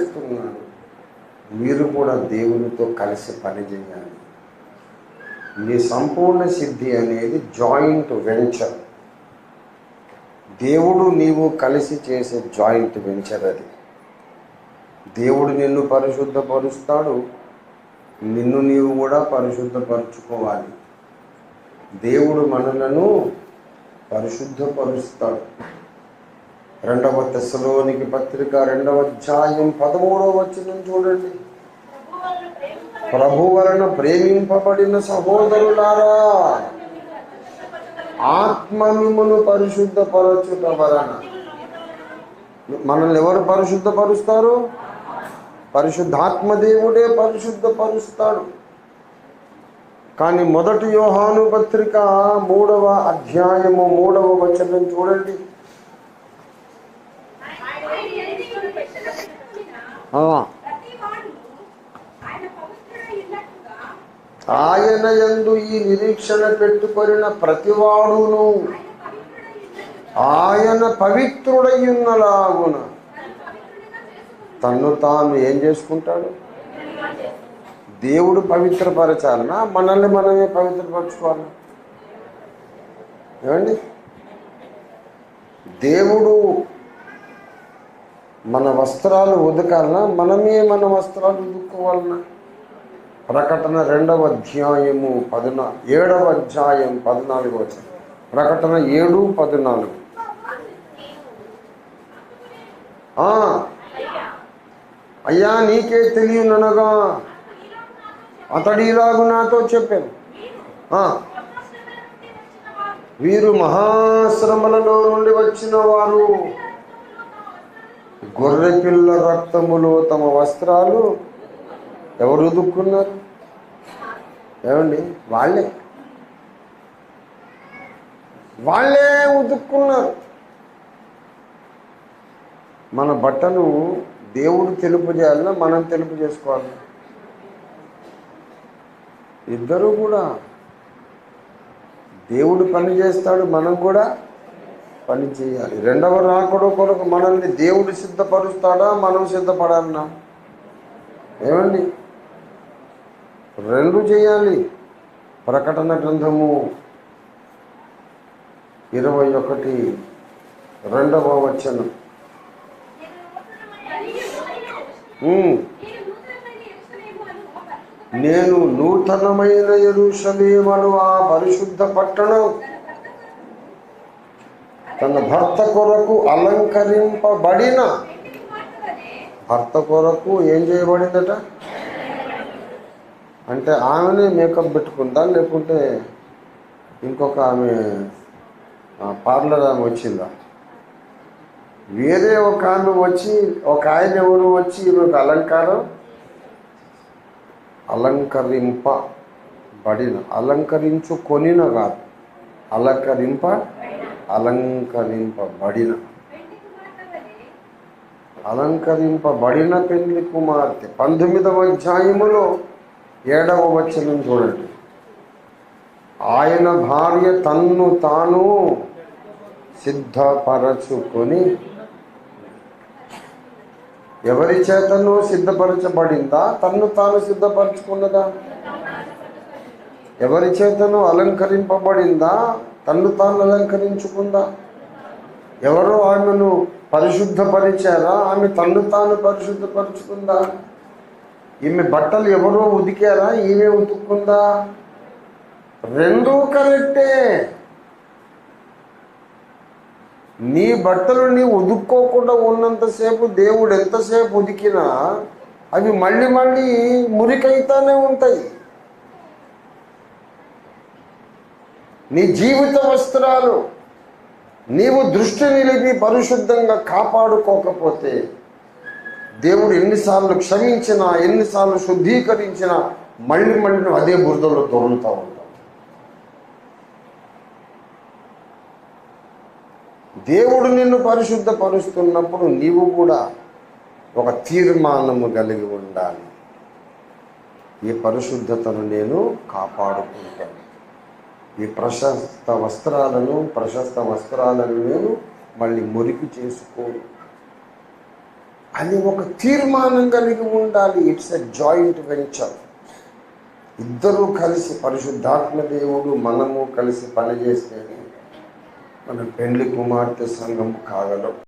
చేస్తున్నాడు. మీరు కూడా దేవునితో కలిసి పనిచేయాలి మీ సంపూర్ణ సిద్ధి అనేది జాయింట్ వెంచర్. దేవుడు నీవు కలిసి చేసే జాయింట్ వెంచర్ అది. దేవుడు నిన్ను పరిశుద్ధపరుస్తాడు. నిన్ను నీవు కూడా పరిశుద్ధపరుచుకోవాలి. దేవుడు మనలను పరిశుద్ధపరుస్తాడు. రెండవ తెశలోనికి పత్రిక రెండవ అధ్యాయం పదమూడవ వచనం చూడండి. ప్రభు వలన ప్రేమింపబడిన సహోదరులారా ఆత్మ మిమ్మను పరిశుద్ధపరచుట వలన. మనల్ని ఎవరు పరిశుద్ధపరుస్తారు? పరిశుద్ధాత్మ దేవుడే పరిశుద్ధపరుస్తాడు. కానీ మొదటి యోహాను పత్రిక మూడవ అధ్యాయము మూడవ వచనం చూడండి ఆ, ఆయన యందు ఈ నిరీక్షణ పెట్టుకొనిన ప్రతివాడును ఆయన పవిత్రుడయ్యున్నలాగున తన్ను తాను ఏం చేసుకుంటాడు దేవుడు పవిత్రపరచాలనా మనల్ని మనమే పవిత్రపరచుకోవాలి ఏమండి దేవుడు మన వస్త్రాలు ఉదకాలన్నా మనమే మన వస్త్రాలు ఉదుక్కోవాలనా? ప్రకటన రెండవ అధ్యాయము పద్నా ఏడవ అధ్యాయం పద్నాలుగు వచ్చిన ప్రకటన ఏడు పద్నాలుగు. అయ్యా నీకే తెలియననగా అతడిలాగు నాతో చెప్పాను. వీరు మహాశ్రమలలో నుండి వచ్చిన వారు. గొర్రెపిల్ల రక్తములో తమ వస్త్రాలు ఎవరు ఉదుక్కున్నారు ఏమండి? వాళ్ళే. వాళ్ళే ఉదుక్కున్నారు మన బట్టను దేవుడు తెలుపు చేయాలన్నా మనం తెలుపు చేసుకోవాలి ఇద్దరు కూడా దేవుడు పని చేస్తాడు మనం కూడా పని చేయాలి. రెండవ రాకడు కొరకు మనల్ని దేవుడు సిద్ధపరుస్తాడా? మనం సిద్ధపడాలన్నా ఏమండి? రెండు చేయాలి. ప్రకటన గ్రంథము ఇరవై ఒకటి రెండవ వచనం. నేను నూతనమైన ఎరుషలేమను ఆ పరిశుద్ధ పట్టణం తన భర్త కొరకు అలంకరింపబడిన. భర్త కొరకు ఏం చేయబడిందట? అంటే ఆమెనే మేకప్ పెట్టుకుందా లేకుంటే ఇంకొక ఆమె పార్లర్ ఆమె వచ్చిందా? వేరే ఒక ఆమె వచ్చి ఒక ఆయన ఎవరు వచ్చి ఈమెకు అలంకారం? అలంకరింపబడిన అలంకరించుకొనిన కాదు. అలంకరింప అలంకరింపబడిన. అలంకరింపబడిన పెళ్ళి కుమార్తె. పంతొమ్మిదవ అధ్యాయములో ఏడవ వచనం చూడండి. ఆయన భార్య తన్ను తాను సిద్ధపరచుకొని ఎవరి చేతను సిద్ధపరచబడిందా? తన్ను తాను సిద్ధపరచుకున్నదా? ఎవరి చేతను అలంకరింపబడిందా? తన్ను తాను అలంకరించుకుందా? ఎవరో ఆమెను పరిశుద్ధపరిచారా? ఆమె తన్ను తాను పరిశుద్ధపరుచుకుందా? ఈమె బట్టలు ఎవరో ఉతికారా? ఈమె ఉతుక్కుందా? రెండూ కరెక్టే. నీ బట్టలు నీ ఉదుక్కోకుండా ఉన్నంతసేపు దేవుడు ఎంతసేపు ఉదికినా అవి మళ్ళీ మళ్ళీ మురికైతానే ఉంటాయి. నీ జీవిత వస్త్రాలు నీవు దృష్టి నిలిపి పరిశుద్ధంగా కాపాడుకోకపోతే దేవుడు ఎన్నిసార్లు క్షమించినా ఎన్నిసార్లు శుద్ధీకరించినా మళ్ళీ మళ్ళీ నువ్వు అదే బురదలో దొరుకుతూ ఉంటావు. దేవుడు నిన్ను పరిశుద్ధపరుస్తున్నప్పుడు నీవు కూడా ఒక తీర్మానము కలిగి ఉండాలి. ఈ పరిశుద్ధతను నేను కాపాడుకుంటాను. ఈ ప్రశస్త వస్త్రాలను ప్రశస్త వస్త్రాలను నేను మళ్ళీ మురికి చేసుకోను. అని ఒక తీర్మానం కలిగి ఉండాలి. ఇట్స్ ఎ జాయింట్ వెంచర్ ఇద్దరూ కలిసి పరిశుద్ధాత్మ దేవుడు మనము కలిసి పనిచేస్తేనే మన పెళ్ళి కుమార్తె సంఘం కాగలం.